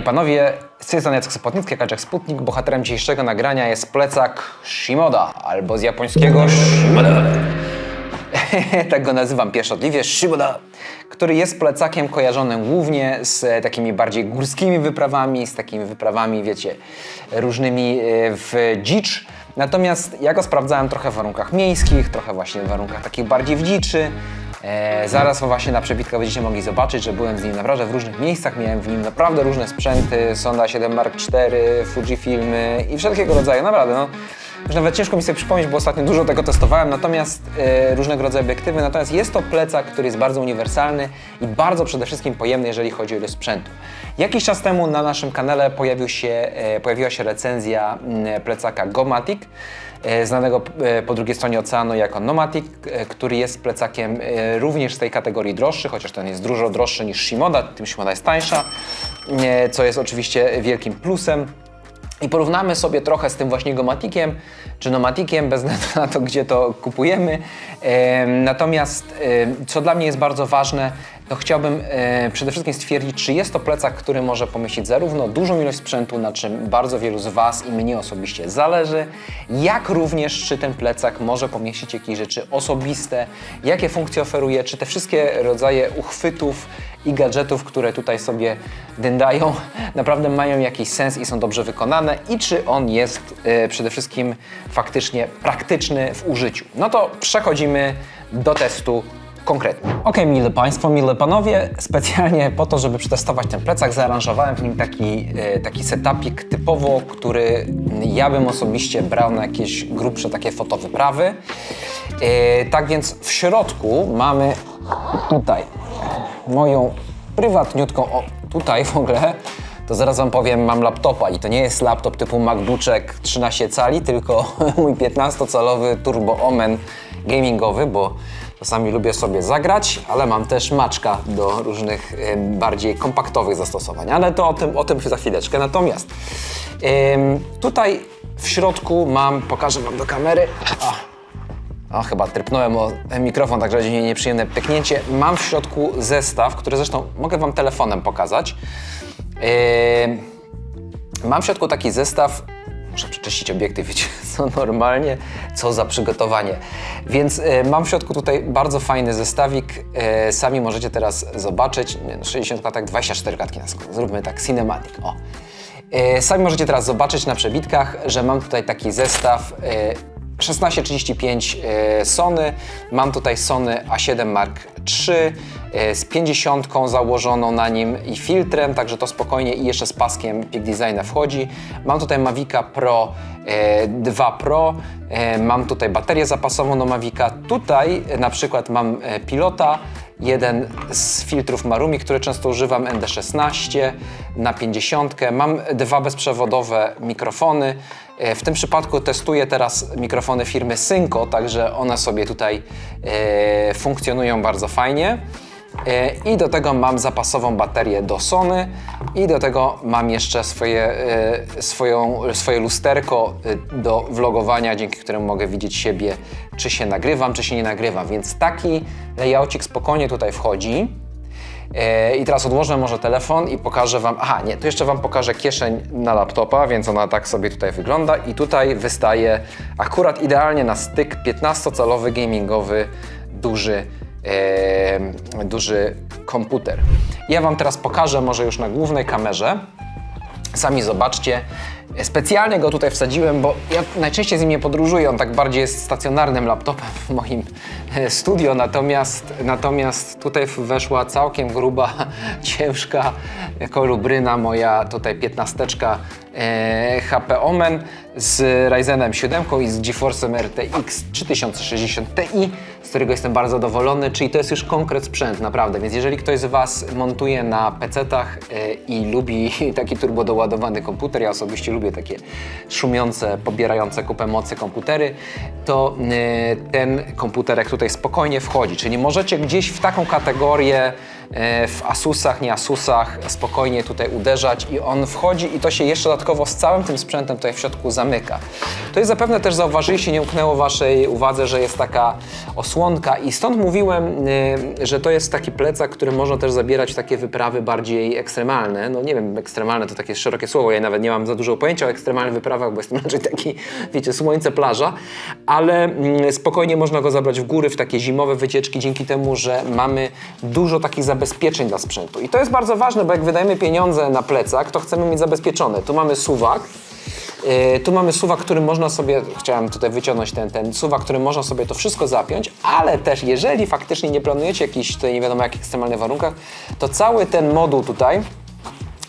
I panowie, z tej strony Jacek Spotnicki, Kaczek Sputnik. Bohaterem dzisiejszego nagrania jest plecak Shimoda, albo z japońskiego Shimoda. tak go nazywam pieszczotliwie, Shimoda, który jest plecakiem kojarzonym głównie z takimi bardziej górskimi wyprawami, z takimi wyprawami, wiecie, różnymi e, w dzicz. Natomiast ja go sprawdzałem trochę w warunkach miejskich, trochę właśnie w warunkach takich bardziej w dziczy. E, zaraz właśnie na przebitkach będziecie mogli zobaczyć, że byłem z nim naprawdę w różnych miejscach, miałem w nim naprawdę różne sprzęty, Sonda 7 Mark IV, Fujifilmy i wszelkiego rodzaju, naprawdę no. Już nawet ciężko mi sobie przypomnieć, bo ostatnio dużo tego testowałem, natomiast e, różnego rodzaju obiektywy, natomiast jest to plecak, który jest bardzo uniwersalny i bardzo przede wszystkim pojemny, jeżeli chodzi o ilość sprzętu. Jakiś czas temu na naszym kanale pojawił się, e, pojawiła się recenzja mm, plecaka Gomatic, znanego e, po drugiej stronie oceanu jako Nomatic, e, który jest plecakiem e, również z tej kategorii droższy, chociaż ten jest dużo droższy niż Shimoda, tym Shimoda jest tańsza, e, co jest oczywiście wielkim plusem. I porównamy sobie trochę z tym właśnie Gomatikiem, czy Nomatikiem, bez względu na to, gdzie to kupujemy. Em, Natomiast co dla mnie jest bardzo ważne, to chciałbym e, przede wszystkim stwierdzić, czy jest to plecak, który może pomieścić zarówno dużą ilość sprzętu, na czym bardzo wielu z Was i mnie osobiście zależy, jak również czy ten plecak może pomieścić jakieś rzeczy osobiste, jakie funkcje oferuje, czy te wszystkie rodzaje uchwytów i gadżetów, które tutaj sobie dyndają, naprawdę mają jakiś sens i są dobrze wykonane i czy on jest e, przede wszystkim faktycznie praktyczny w użyciu. No to przechodzimy do testu konkretnie. Ok, mile Państwo, mile Panowie, specjalnie po to, żeby przetestować ten plecak, zaaranżowałem w nim taki, e, taki setupik typowo, który ja bym osobiście brał na jakieś grubsze takie fotowyprawy. E, tak więc w środku mamy tutaj moją prywatniutką, o tutaj w ogóle, to zaraz Wam powiem, mam laptopa i to nie jest laptop typu MacBookek 13 cali, tylko mój 15-calowy Turbo Omen gamingowy, bo czasami lubię sobie zagrać, ale mam też maczka do różnych em, bardziej kompaktowych zastosowań, ale to o tym, o tym za chwileczkę. Natomiast tutaj w środku mam, pokażę Wam do kamery, o, o, chyba trypnąłem o mikrofon, także będzie nieprzyjemne pyknięcie. Mam w środku zestaw, który zresztą mogę Wam telefonem pokazać. Yy, mam w środku taki zestaw. Muszę przeczyścić obiektyw, wiecie, co normalnie, co za przygotowanie. Więc yy, mam w środku tutaj bardzo fajny zestawik. Yy, sami możecie teraz zobaczyć. Nie, no 60 klatek, 24 klatki na sekundę. Zróbmy tak, cinematic. O. Yy, Sami możecie teraz zobaczyć na przebitkach, że mam tutaj taki zestaw yy, 1635 e, Sony. Mam tutaj Sony A7 Mark III e, z 50 założoną na nim i filtrem, także to spokojnie i jeszcze z paskiem Peak Designa wchodzi. Mam tutaj Mavica Pro e, 2 Pro, e, mam tutaj baterię zapasową do Mavica. Tutaj na przykład mam pilota, jeden z filtrów Marumi, który często używam, ND16 na 50. Mam dwa bezprzewodowe mikrofony. E, W tym przypadku testuję teraz mikrofony firmy Synco, także one sobie tutaj e, funkcjonują bardzo fajnie. E, I do tego mam zapasową baterię do Sony i do tego mam jeszcze swoje, e, swoją, swoje lusterko e, do vlogowania, dzięki któremu mogę widzieć siebie, czy się nagrywam, czy się nie nagrywam. Więc taki layoutik spokojnie tutaj wchodzi. I teraz odłożę może telefon i pokażę Wam. Aha, nie, to jeszcze Wam pokażę kieszeń na laptopa, więc ona tak sobie tutaj wygląda. I tutaj wystaje akurat idealnie na styk 15-calowy gamingowy, duży, duży komputer. Ja Wam teraz pokażę, może już na głównej kamerze. Sami zobaczcie. Specjalnie go tutaj wsadziłem, bo ja najczęściej z nim nie podróżuję. On tak bardziej jest stacjonarnym laptopem w moim e, studio, natomiast, natomiast tutaj weszła całkiem gruba, ciężka kolubryna, moja tutaj piętnasteczka e, HP Omen z Ryzenem 7 i z GeForce'em RTX 3060 Ti, którego jestem bardzo zadowolony, czyli to jest już konkret sprzęt, naprawdę. Więc jeżeli ktoś z Was montuje na PC-tach e, i lubi taki turbo doładowany komputer, ja osobiście lubię takie szumiące, pobierające kupę mocy komputery, to e, ten komputerek tutaj spokojnie wchodzi. Czyli możecie gdzieś w taką kategorię w Asusach, nie Asusach, spokojnie tutaj uderzać i on wchodzi i to się jeszcze dodatkowo z całym tym sprzętem tutaj w środku zamyka. To jest zapewne też zauważyliście, nie umknęło waszej uwadze, że jest taka osłonka i stąd mówiłem, y, że to jest taki plecak, który można też zabierać w takie wyprawy bardziej ekstremalne. No nie wiem, ekstremalne to takie szerokie słowo, ja nawet nie mam za dużo pojęcia o ekstremalnych wyprawach, bo jestem raczej taki, wiecie, słońce, plaża, ale mm, spokojnie można go zabrać w góry, w takie zimowe wycieczki, dzięki temu, że mamy dużo takich zabezpieczeń dla sprzętu. I to jest bardzo ważne, bo jak wydajemy pieniądze na plecak, to chcemy mieć zabezpieczone. Tu mamy suwak, Yy, tu mamy suwak, który można sobie, chciałem tutaj wyciągnąć ten, ten suwak, który można sobie to wszystko zapiąć, ale też jeżeli faktycznie nie planujecie jakichś tutaj nie wiadomo jakich ekstremalnych warunkach, to cały ten moduł tutaj,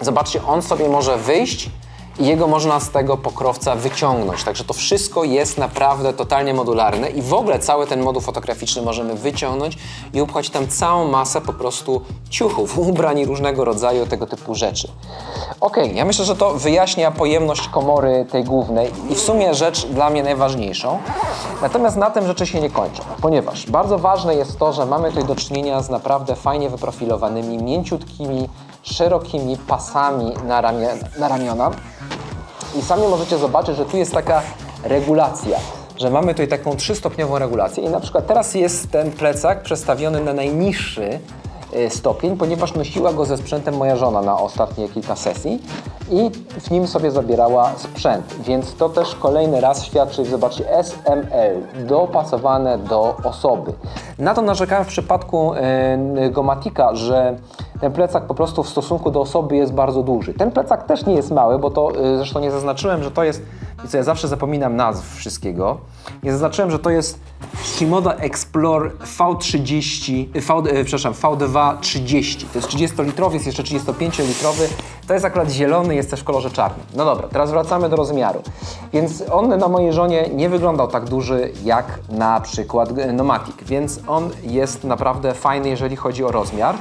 zobaczcie, on sobie może wyjść i jego można z tego pokrowca wyciągnąć. Także to wszystko jest naprawdę totalnie modularne i w ogóle cały ten moduł fotograficzny możemy wyciągnąć i upchać tam całą masę po prostu ciuchów, ubrań i różnego rodzaju tego typu rzeczy. Ok, ja myślę, że to wyjaśnia pojemność komory tej głównej i w sumie rzecz dla mnie najważniejszą. Natomiast na tym rzeczy się nie kończą, ponieważ bardzo ważne jest to, że mamy tutaj do czynienia z naprawdę fajnie wyprofilowanymi, mięciutkimi, szerokimi pasami na, ramie, na ramiona. I sami możecie zobaczyć, że tu jest taka regulacja, że mamy tutaj taką trzystopniową regulację i na przykład teraz jest ten plecak przestawiony na najniższy stopień, ponieważ nosiła go ze sprzętem moja żona na ostatnie kilka sesji i w nim sobie zabierała sprzęt, więc to też kolejny raz świadczy, zobaczcie, SML, dopasowane do osoby. Na to narzekałem w przypadku y, Gomatika, że ten plecak po prostu w stosunku do osoby jest bardzo duży. Ten plecak też nie jest mały, bo to y, zresztą nie zaznaczyłem, że to jest, co ja zawsze zapominam nazw wszystkiego, nie zaznaczyłem, że to jest Shimoda Explore V30, v, y, przepraszam, V2 30. To jest 30-litrowy, jest jeszcze 35-litrowy. To jest akurat zielony, jest też w kolorze czarnym. No dobra, teraz wracamy do rozmiaru. Więc on na mojej żonie nie wyglądał tak duży jak na przykład y, Nomatic, więc on jest naprawdę fajny, jeżeli chodzi o rozmiar.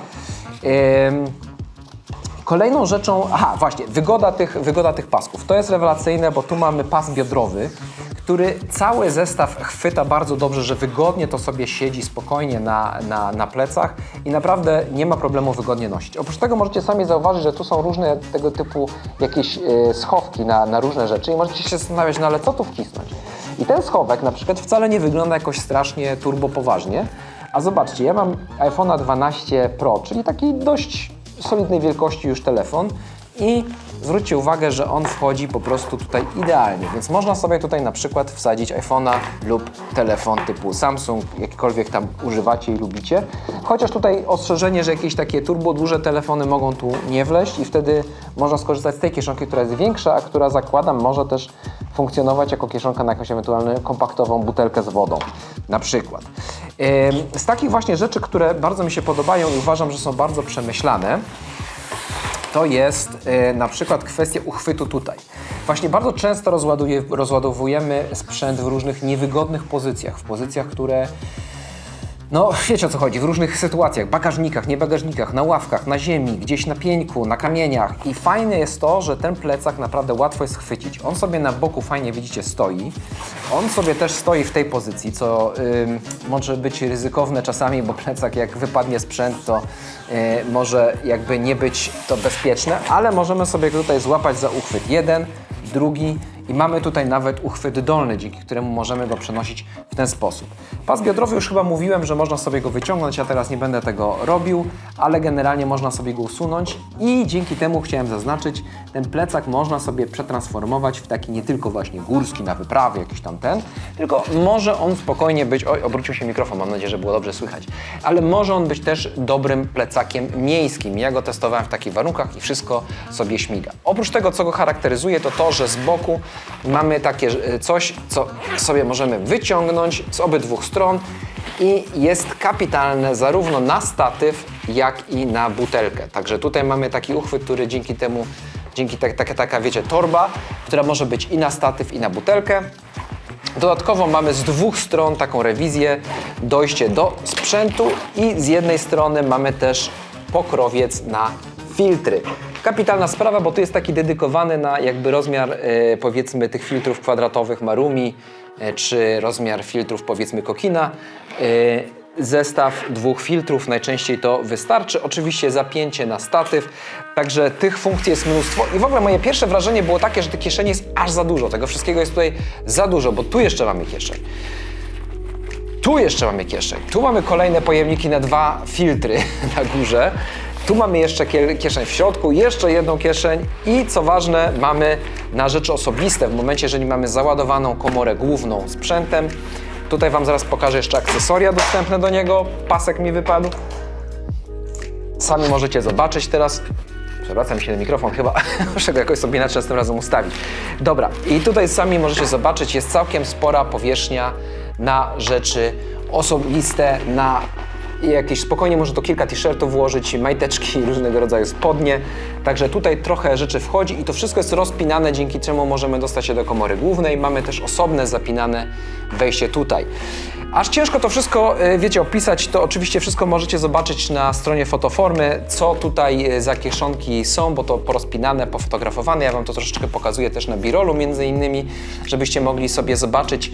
Kolejną rzeczą, aha właśnie, wygoda tych, wygoda tych pasków. To jest rewelacyjne, bo tu mamy pas biodrowy, który cały zestaw chwyta bardzo dobrze, że wygodnie to sobie siedzi spokojnie na, na, na plecach i naprawdę nie ma problemu wygodnie nosić. Oprócz tego możecie sami zauważyć, że tu są różne tego typu jakieś y, schowki na, na różne rzeczy i możecie się zastanawiać, no ale co tu wcisnąć? I ten schowek na przykład wcale nie wygląda jakoś strasznie turbo poważnie, a zobaczcie, ja mam iPhone'a 12 Pro, czyli taki dość solidnej wielkości już telefon i zwróćcie uwagę, że on wchodzi po prostu tutaj idealnie, więc można sobie tutaj na przykład wsadzić iPhone'a lub telefon typu Samsung, jakikolwiek tam używacie i lubicie. Chociaż tutaj ostrzeżenie, że jakieś takie turbo duże telefony mogą tu nie wleźć i wtedy można skorzystać z tej kieszonki, która jest większa, a która zakładam może też funkcjonować jako kieszonka na jakąś ewentualną kompaktową butelkę z wodą, na przykład. Z takich właśnie rzeczy, które bardzo mi się podobają i uważam, że są bardzo przemyślane, to jest e, na przykład kwestia uchwytu tutaj. Właśnie bardzo często rozładowujemy sprzęt w różnych niewygodnych pozycjach, w pozycjach, które no, wiecie o co chodzi, w różnych sytuacjach, bagażnikach, nie bagażnikach, na ławkach, na ziemi, gdzieś na pieńku, na kamieniach. I fajne jest to, że ten plecak naprawdę łatwo jest chwycić. On sobie na boku fajnie, widzicie, stoi. On sobie też stoi w tej pozycji, co ym, może być ryzykowne czasami, bo plecak jak wypadnie sprzęt, to y, może jakby nie być to bezpieczne, ale możemy sobie go tutaj złapać za uchwyt jeden, drugi i mamy tutaj nawet uchwyt dolny, dzięki któremu możemy go przenosić w ten sposób. Pas biodrowy już chyba mówiłem, że można sobie go wyciągnąć, ja teraz nie będę tego robił, ale generalnie można sobie go usunąć i dzięki temu chciałem zaznaczyć, ten plecak można sobie przetransformować w taki nie tylko właśnie górski na wyprawy, jakiś tam ten, tylko może on spokojnie być, oj, obrócił się mikrofon, mam nadzieję, że było dobrze słychać, ale może on być też dobrym plecakiem miejskim. Ja go testowałem w takich warunkach i wszystko sobie śmiga. Oprócz tego, co go charakteryzuje, to to, że z boku mamy takie e, coś, co sobie możemy wyciągnąć z obydwu stron i jest kapitalne zarówno na statyw, jak i na butelkę. Także tutaj mamy taki uchwyt, który dzięki temu, dzięki tak, taka, taka wiecie, torba, która może być i na statyw, i na butelkę. Dodatkowo mamy z dwóch stron taką rewizję, dojście do sprzętu i z jednej strony mamy też pokrowiec na filtry. Kapitalna sprawa, bo tu jest taki dedykowany na jakby rozmiar e, powiedzmy tych filtrów kwadratowych Marumi, e, czy rozmiar filtrów powiedzmy Kokina. E, zestaw dwóch filtrów, najczęściej to wystarczy. Oczywiście zapięcie na statyw, także tych funkcji jest mnóstwo. I w ogóle moje pierwsze wrażenie było takie, że tych kieszeni jest aż za dużo. Tego wszystkiego jest tutaj za dużo, bo tu jeszcze mamy kieszeń. Tu jeszcze mamy kieszeń. Tu mamy kolejne pojemniki na dwa filtry na górze. Tu mamy jeszcze kie- kieszeń w środku, jeszcze jedną kieszeń i co ważne, mamy na rzeczy osobiste w momencie, jeżeli mamy załadowaną komorę główną sprzętem. Tutaj Wam zaraz pokażę jeszcze akcesoria dostępne do niego. Pasek mi wypadł. Sami możecie zobaczyć teraz. Przewracam się na mikrofon, chyba muszę go jakoś sobie inaczej następnym razem ustawić. Dobra, i tutaj sami możecie zobaczyć, jest całkiem spora powierzchnia na rzeczy osobiste, na jakieś spokojnie może to kilka t-shirtów włożyć, majteczki, różnego rodzaju spodnie. Także tutaj trochę rzeczy wchodzi i to wszystko jest rozpinane, dzięki czemu możemy dostać się do komory głównej. Mamy też osobne zapinane wejście tutaj. Aż ciężko to wszystko, y, wiecie, opisać, to oczywiście wszystko możecie zobaczyć na stronie fotoformy, co tutaj y, za kieszonki są, bo to porozpinane, pofotografowane. Ja Wam to troszeczkę pokazuję też na birolu między innymi, żebyście mogli sobie zobaczyć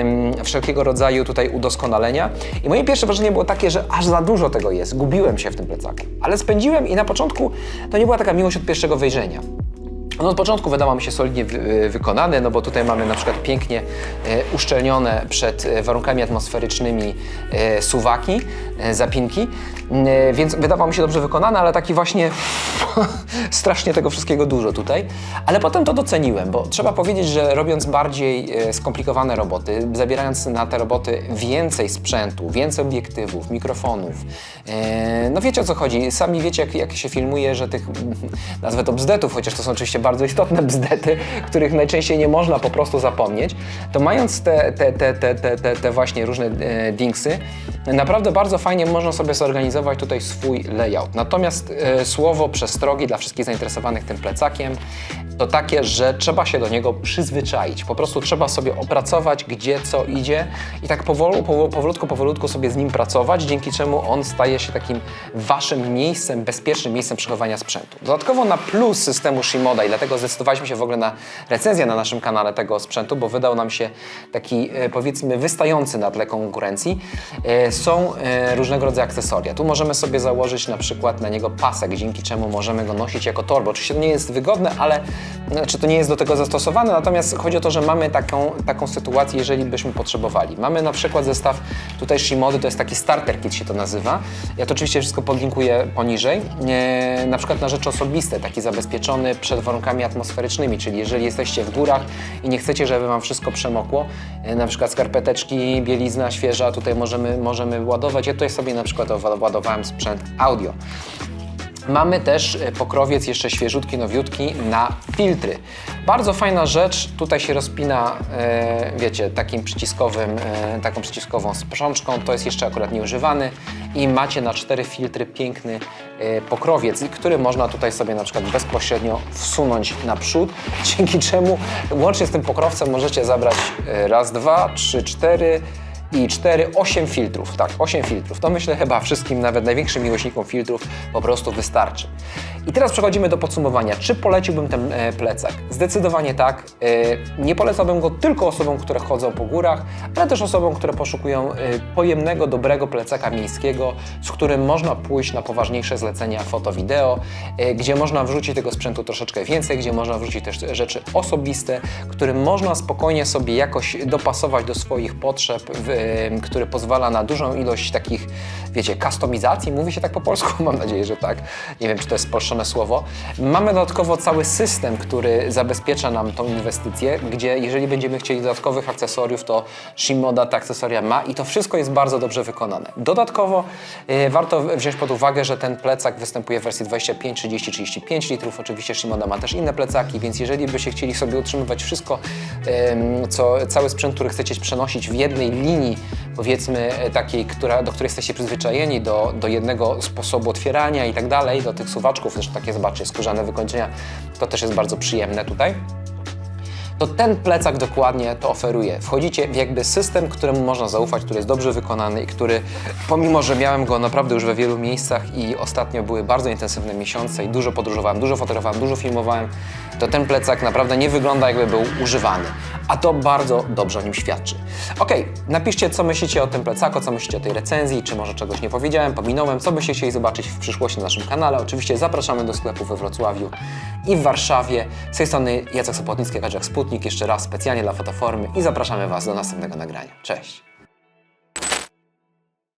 ym, wszelkiego rodzaju tutaj udoskonalenia. I moje pierwsze wrażenie było takie, że aż za dużo tego jest. Gubiłem się w tym plecaku. Ale spędziłem i na początku to nie była taka miłość od pierwszego wejrzenia. On od początku wydawał mi się solidnie wy, wykonany, no bo tutaj mamy na przykład pięknie e, uszczelnione przed e, warunkami atmosferycznymi e, suwaki, zapinki, więc wydawał mi się dobrze wykonany, ale taki właśnie strasznie tego wszystkiego dużo tutaj. Ale potem to doceniłem, bo trzeba powiedzieć, że robiąc bardziej skomplikowane roboty, zabierając na te roboty więcej sprzętu, więcej obiektywów, mikrofonów, no wiecie o co chodzi, sami wiecie jak, jak się filmuje, że tych, nazwę to bzdetów, chociaż to są oczywiście bardzo istotne bzdety, których najczęściej nie można po prostu zapomnieć, to mając te, te, te, te, te, te, te właśnie różne e, dingsy, naprawdę bardzo fajnie można sobie zorganizować tutaj swój layout. Natomiast e, słowo przestrogi dla wszystkich zainteresowanych tym plecakiem to takie, że trzeba się do niego przyzwyczaić. Po prostu trzeba sobie opracować, gdzie co idzie i tak powolu, powo- powolutku, powolutku sobie z nim pracować, dzięki czemu on staje się takim waszym miejscem, bezpiecznym miejscem przechowania sprzętu. Dodatkowo na plus systemu Shimoda i dlatego zdecydowaliśmy się w ogóle na recenzję na naszym kanale tego sprzętu, bo wydał nam się taki e, powiedzmy wystający na tle konkurencji, e, są e, różnego rodzaju akcesoria. Tu możemy sobie założyć na przykład na niego pasek, dzięki czemu możemy go nosić jako torbę. Oczywiście to nie jest wygodne, ale znaczy to nie jest do tego zastosowane, natomiast chodzi o to, że mamy taką, taką sytuację, jeżeli byśmy potrzebowali. Mamy na przykład zestaw tutaj Shimody, to jest taki starter kit się to nazywa. Ja to oczywiście wszystko podlinkuję poniżej. Na przykład na rzeczy osobiste, taki zabezpieczony przed warunkami atmosferycznymi, czyli jeżeli jesteście w górach i nie chcecie, żeby Wam wszystko przemokło, e, na przykład skarpeteczki, bielizna świeża, tutaj możemy, możemy ładować. Ja tutaj sobie na przykład ładowałem sprzęt audio. Mamy też e, pokrowiec jeszcze świeżutki, nowiutki na filtry. Bardzo fajna rzecz, tutaj się rozpina, e, wiecie, takim przyciskowym, e, taką przyciskową sprzączką, to jest jeszcze akurat nieużywany. I macie na cztery filtry piękny pokrowiec, który można tutaj sobie na przykład bezpośrednio wsunąć naprzód, dzięki czemu łącznie z tym pokrowcem możecie zabrać raz, dwa, trzy, cztery, i 4, 8 filtrów. Tak, 8 filtrów. To myślę chyba wszystkim, nawet największym miłośnikom filtrów po prostu wystarczy. I teraz przechodzimy do podsumowania. Czy poleciłbym ten e, plecak? Zdecydowanie tak. E, nie polecałbym go tylko osobom, które chodzą po górach, ale też osobom, które poszukują e, pojemnego, dobrego plecaka miejskiego, z którym można pójść na poważniejsze zlecenia foto-wideo, gdzie można wrzucić tego sprzętu troszeczkę więcej, gdzie można wrzucić też rzeczy osobiste, którym można spokojnie sobie jakoś dopasować do swoich potrzeb, w, który pozwala na dużą ilość takich, wiecie, kustomizacji. Mówi się tak po polsku, mam nadzieję, że tak. Nie wiem, czy to jest spolszczone słowo. Mamy dodatkowo cały system, który zabezpiecza nam tą inwestycję, gdzie jeżeli będziemy chcieli dodatkowych akcesoriów, to Shimoda te akcesoria ma i to wszystko jest bardzo dobrze wykonane. Dodatkowo e, warto wziąć pod uwagę, że ten plecak występuje w wersji 25, 30, 35 litrów. Oczywiście Shimoda ma też inne plecaki, więc jeżeli byście chcieli sobie utrzymywać wszystko, co, cały sprzęt, który chcecie przenosić w jednej linii, powiedzmy e, takiej, która, do której jesteście przyzwyczajeni, do, do jednego sposobu otwierania i tak dalej, do tych suwaczków, też takie zobaczcie, skórzane wykończenia, to też jest bardzo przyjemne tutaj to ten plecak dokładnie to oferuje. Wchodzicie w jakby system, któremu można zaufać, który jest dobrze wykonany i który, pomimo że miałem go naprawdę już we wielu miejscach i ostatnio były bardzo intensywne miesiące i dużo podróżowałem, dużo fotografowałem, dużo filmowałem, to ten plecak naprawdę nie wygląda jakby był używany. A to bardzo dobrze o nim świadczy. Okej, napiszcie co myślicie o tym plecaku, co myślicie o tej recenzji, czy może czegoś nie powiedziałem, pominąłem, co byście chcieli zobaczyć w przyszłości na naszym kanale. Oczywiście zapraszamy do sklepu we Wrocławiu i w Warszawie. Z tej strony Jacek Sopotnicki, Kaczek Sputnik, jeszcze raz specjalnie dla Fotoformy i zapraszamy Was do następnego nagrania. Cześć!